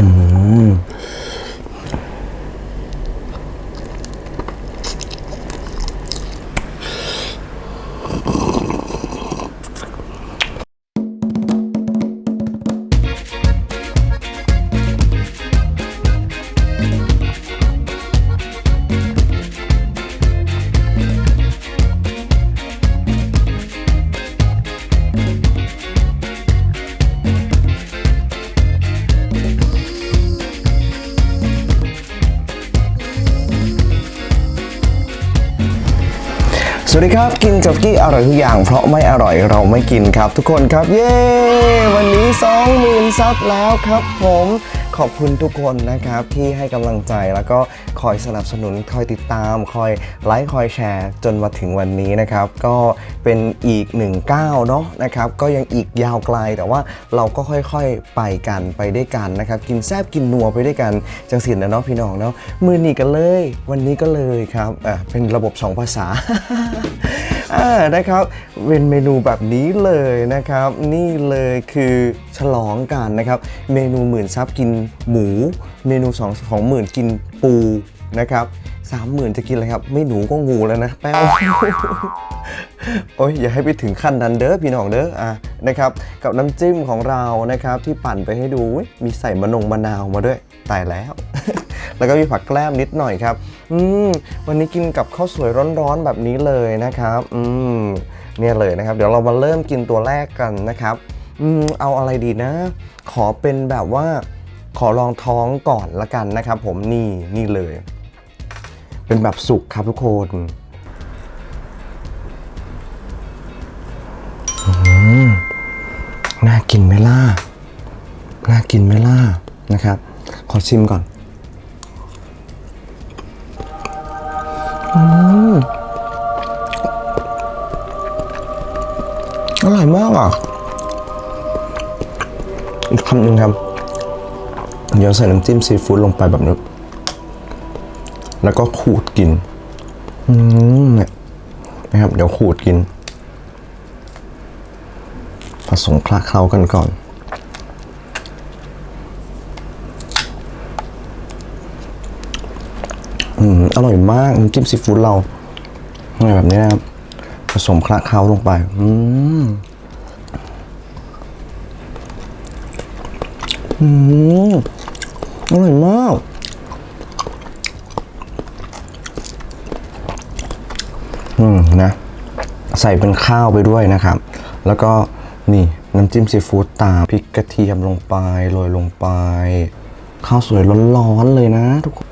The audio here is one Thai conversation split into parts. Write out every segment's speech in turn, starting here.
Mm-hmm. วัสดีครับกินจับกี้อร่อยทุกอย่าง เพราะไม่อร่อยเราไม่กินครับ ทุกคนครับ เย้ วันนี้ 20,000ซับแล้วครับผม ขอบคุณทุกคนนะครับที่ให้กำลังใจแล้วก็คอยสนับสนุนคอยติดตาม คอยไลค์คอยแชร์จนมาถึงวันนี้นะครับ ก็เป็นอีกหนึ่งก้าวเนาะนะครับ ก็ยังอีกยาวไกลแต่ว่าเราก็ค่อยๆไปกันไปด้วยกันนะครับ กินแซบกินนัวไปด้วยกันจังสินนะเนาะพี่น้องเนาะมือหนีกันเลย วันนี้ก็เลยครับอะเป็นระบบสองภาษา อ่านะครับเป็นเมนูแบบนี้เลยนะครับ นี่เลยคือฉลองกันนะครับ เมนูหมื่นซับกินหมู เมนูสองของหมื่นกินปูนะครับสามหมื่นจะกินอะไรครับ ไม่หนูก็งูแล้วนะแป้วโอ้ยอย่าให้ไปถึงขั้นนั้นเด้อพี่น้องเด้ออะนะครับ กับน้ำจิ้มของเรานะครับ ที่ปั่นไปให้ดูมีใส่มะนงมะนาวมาด้วยตายแล้ว แล้วก็มีผักแกล้มนิดหน่อยครับ อืมวันนี้กินกับข้าวสวยร้อนๆแบบนี้เลยนะครับอืมเนี่ยเลยนะครับ เดี๋ยวเรามาเริ่มกินตัวแรกกันนะครับอืมเอาอะไรดีนะ ขอเป็นแบบว่าขอลองท้องก่อนละกันนะครับ ผมนี่นี่เลย เป็นแบบสุกครับทุกคนน่ากินไหมล่ะ น่ากินไหมล่ะนะครับ ขอชิมก่อน อืมอร่อยมากอะ อีกคำหนึ่งครับ เดี๋ยวใส่น้ำจิ้มซีฟู้ดลงไปแบบนี้ แล้วก็ขูดกิน อืมเนี่ยนะครับ เดี๋ยวขูดกิน ผสมคลาเคล้ากันก่อน อืมอร่อยมากน้ำจิ้มซีฟู้ดเราอะไรแบบนี้นะครับผสมคลาเคล้าลงไป อืมอืมอร่อยมาก อืมนะ ใส่เป็นข้าวไปด้วยนะครับ แล้วก็นี่น้ำจิ้มซีฟู้ดตามพริกกระเทียมลงไปโรยลงไป ข้าวสวยร้อนๆเลยนะทุกคน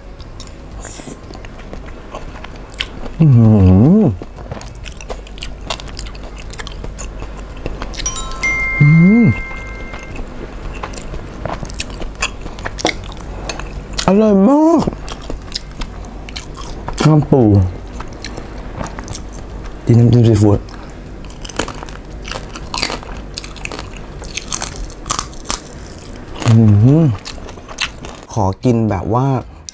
อร่อยมากข้าวปูกินน้ำจิ้มซีฟู้ดขอกินแบบว่า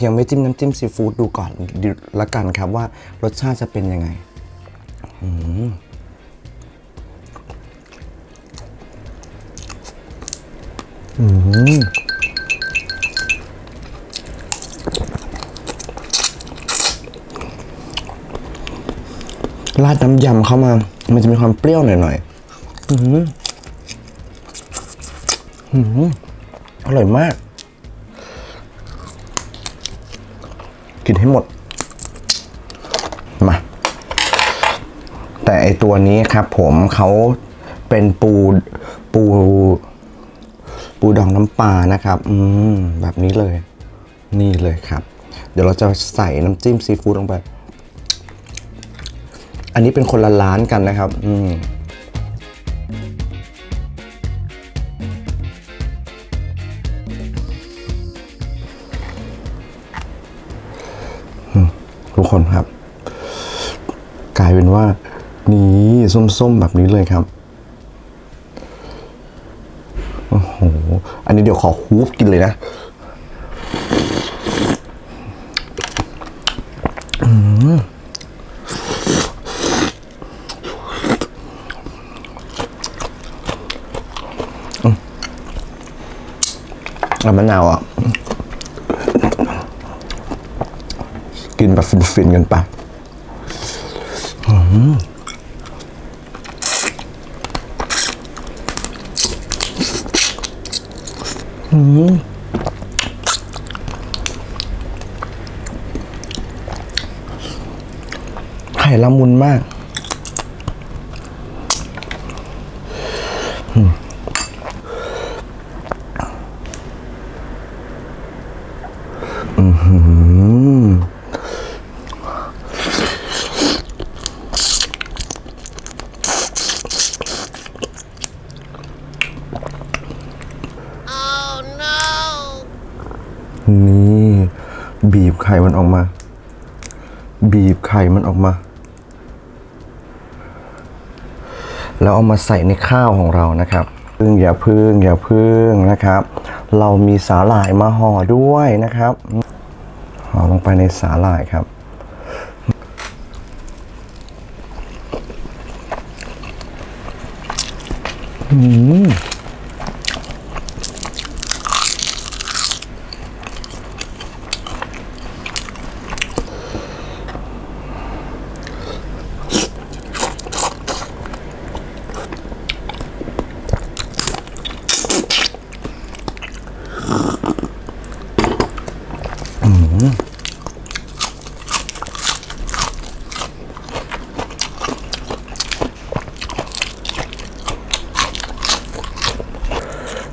ยังไม่จิ้มน้ำจิ้มซีฟู้ดดูก่อนละกันครับว่ารสชาติจะเป็นยังไงอืมอืมราดน้ำยำเข้ามา มันจะมีความเปรี้ยวหน่อยๆอืมอืมอร่อยมาก ให้หมด มา แต่ไอตัวนี้ครับผมเขาเป็นปูปู ปูดองน้ำปลานะครับ อืม แบบนี้เลย นี่เลยครับ เดี๋ยวเราจะใส่น้ำจิ้มซีฟู้ดลงไป อันนี้เป็นคนละร้านกันนะครับ อืม กลายเป็นว่า นี่ส้มๆแบบนี้เลยครับโอ้โหอันนี้เดี๋ยวขอคูฟกินเลยนะอืมมะนาวอะ กินแบบฟินๆกันไป อืมอืมไข่ละมุนมากนี่บีบไข่มันออกมา บีบไข่มันออกมา แล้วเอามาใส่ในข้าวของเรานะครับพึ่งอย่าพึ่งอย่าพึ่งนะครับ เรามีสาหร่ายมาห่อด้วยนะครับห่อลงไปในสาหร่ายครับอั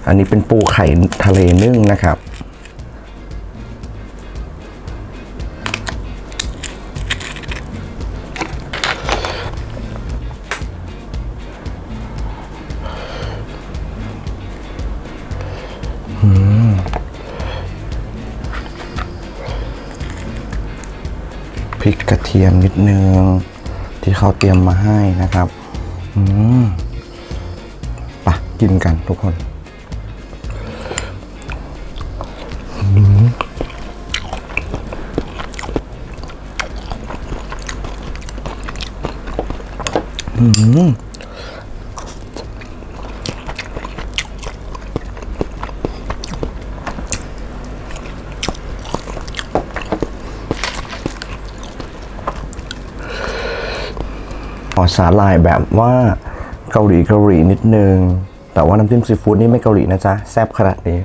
อันนี้เป็นปูไข่ทะเลนึ่งนะครับ พริกกระเทียมนิดนึง ที่เขาเตรียมมาให้นะครับ อืมไปะกินกันทุกคน ขอสาหร่ายแบบว่าเกาหลีเกาหลีนิดนึง แต่ว่าน้ำจิ้มซีฟู้ดนี่ไม่เกาหลีนะจ๊ะ แซ่บขนาดนี้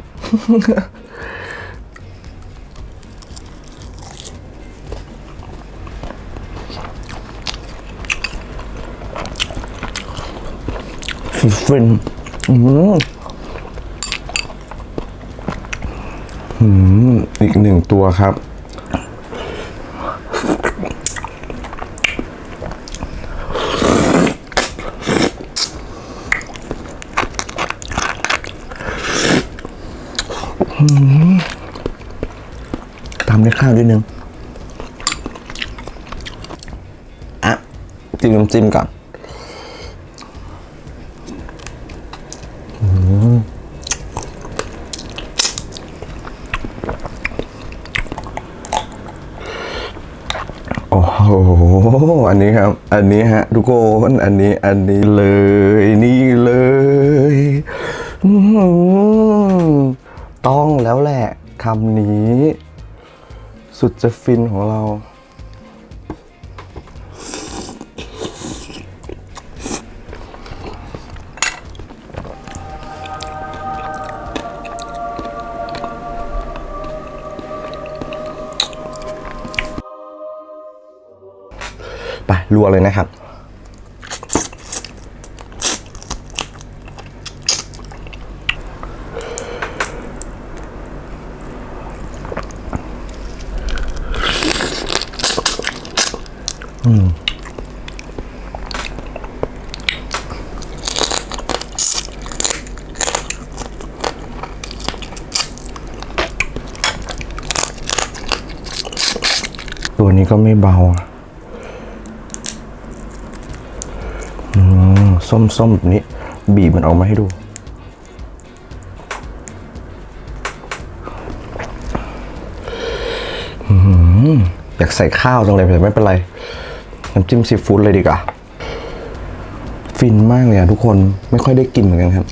ฟินอืมอืมอีกหนึ่งตัวครับตามด้วยข้าวด้วยนึง อะ จิ้มน้ำจิ้มก่อน โอ้โห อันนี้ครับ อันนี้ฮะ ทุกคนอันนี้อันนี้เลยนี่เลยต้องแล้วแหละคำนี้ สุดจะฟินของเรา รัวเลยนะครับตัวนี้ก็ไม่เบา ส้มๆแบบนี้ บีบมันออกมาให้ดูอยากใส่ข้าวจังเลยแต่ไม่เป็นไร น้ำจิ้มซีฟู้ดเลยดีกว่า ฟินมากเลยทุกคนไม่ค่อยได้กินเหมือนกันครับ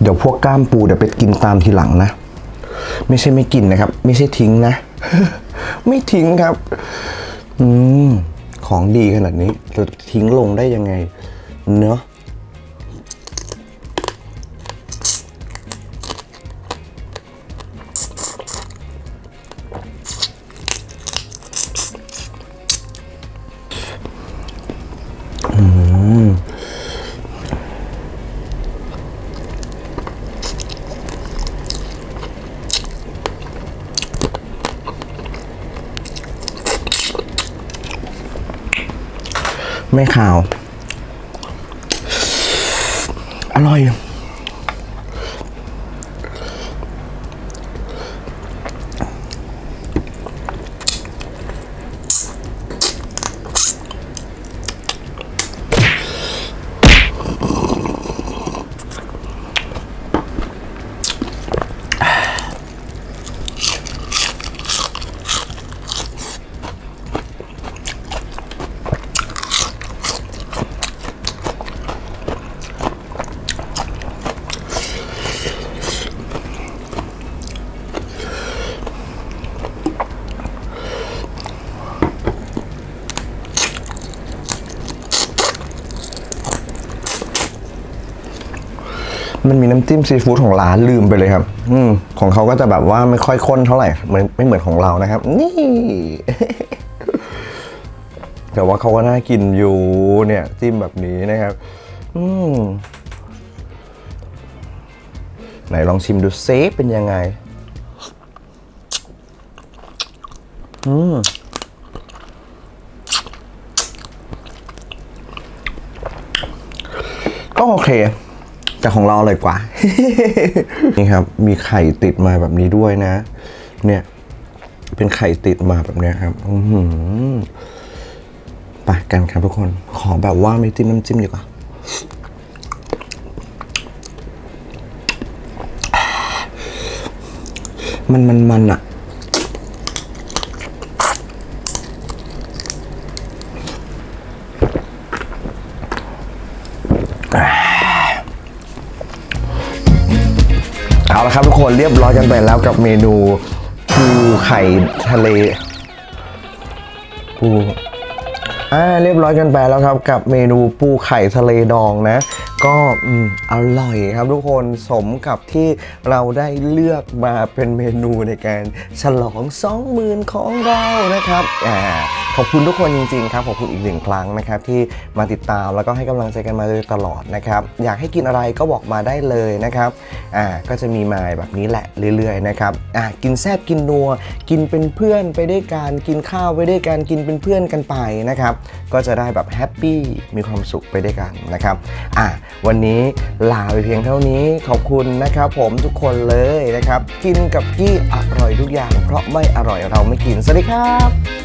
เดี๋ยวพวกก้ามปูเดี๋ยวไปกินตามทีหลังนะ ไม่ใช่ไม่กินนะครับ ไม่ใช่ทิ้งนะ ไม่ทิ้งครับ อืม ของดีขนาดนี้จะทิ้งลงได้ยังไง เนาะ ไม่ขาว อร่อย มันมีน้ำจิ้มซีฟู้ดของร้านลืมไปเลยครับ อืมของเขาก็จะแบบว่าไม่ค่อยข้นเท่าไหร่เหมือนไม่เหมือนของเรานะครับ นี่ แต่ว่าเขาก็น่ากินอยู่เนี่ย จิ้มแบบนี้นะครับ อืมไหนลองชิมดูเซฟเป็นยังไง อืมก็โอเค แต่ของเราอร่อยกว่า นี่ครับ มีไข่ติดมาแบบนี้ด้วยนะ เนี่ย เป็นไข่ติดมาแบบเนี้ยครับอือหือไปกันครับทุกคน ขอแบบว่าไม่จิ้มน้ำจิ้มดีกว่ามันมันมันอะ เอาละครับทุกคนเรียบร้อยกันไปแล้วกับเมนูปูไข่ทะเลปูอ่าเรียบร้อยกันไปแล้วครับกับเมนูปูไข่ทะเลดองนะก็อร่อยครับทุกคนสมกับที่เราได้เลือกมาเป็นเมนูในการฉลอง20,000ของเรานะครับอ่าขอบคุณทุกคนจริงๆครับขอบคุณอีกหนึ่งครั้งนะครับที่มาติดตามแล้วก็ให้กำลังใจกันมาโดยตลอดนะครับอยากให้กินอะไรก็บอกมาได้เลยนะครับอ่าก็จะมีมาแบบนี้แหละเรื่อยๆนะครับอ่ากินแซบกินนัว กินเป็นเพื่อนไปด้วยกันกินข้าวไปด้วยกันกินเป็นเพื่อนกันไปนะครับก็จะได้แบบแฮปปี้มีความสุขไปด้วยกันนะครับอะวันนี้ลาไปเพียงเท่านี้ขอบคุณนะครับผมทุกคนเลยนะครับ กินกับกี้อร่อยทุกอย่าง เพราะไม่อร่อยเราไม่กิน สวัสดีครับ